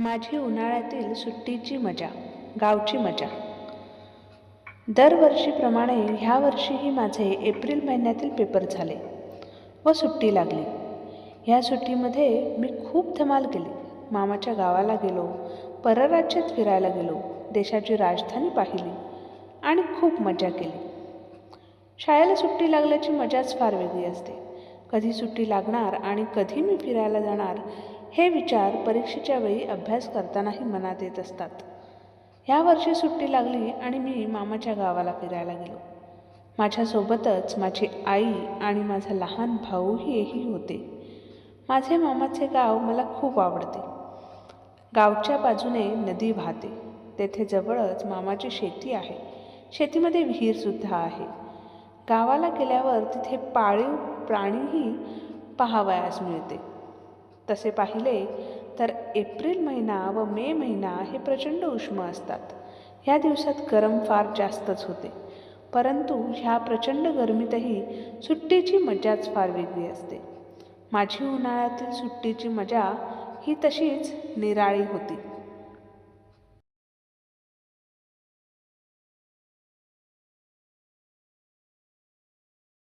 माझी उन्हाळ्यातील सुट्टीची मजा गावची मजा. दरवर्षीप्रमाणे ह्या वर्षीही माझे एप्रिल महिन्यातील पेपर झाले व सुट्टी लागली. ह्या सुट्टीमध्ये मी खूप धमाल केली. मामाच्या गावाला गेलो परराज्यात फिरायला गेलो देशाची राजधानी पाहिली आणि खूप मजा केली. शाळेला सुट्टी लागल्याची मजाच फार वेगळी असते. कधी सुट्टी लागणार आणि कधी मी फिरायला जाणार हे विचार परीक्षेच्या वेळी अभ्यास करतानाही मनात येत असतात. ह्या वर्षी सुट्टी लागली आणि मी मामाच्या गावाला फिरायला गेलो. माझ्यासोबतच माझी आई आणि माझा लहान भाऊही होते. माझे मामाचे गाव मला खूप आवडते. गावच्या बाजूने नदी वाहते. तेथे जवळच मामाची शेती आहे. शेतीमध्ये विहीरसुद्धा आहे. गावाला गेल्यावर तिथे पाळीव प्राणीही पाहावयास मिळते. तसे पाहिले तर एप्रिल महिना व मे महिना हे प्रचंड उष्म असतात. ह्या दिवसात गरम फार जास्तच होते. परंतु ह्या प्रचंड गरमीतही सुट्टीची मजाच फार वेगळी असते. माझी उन्हाळ्यातील सुट्टीची मजा ही तशीच निराळी होती.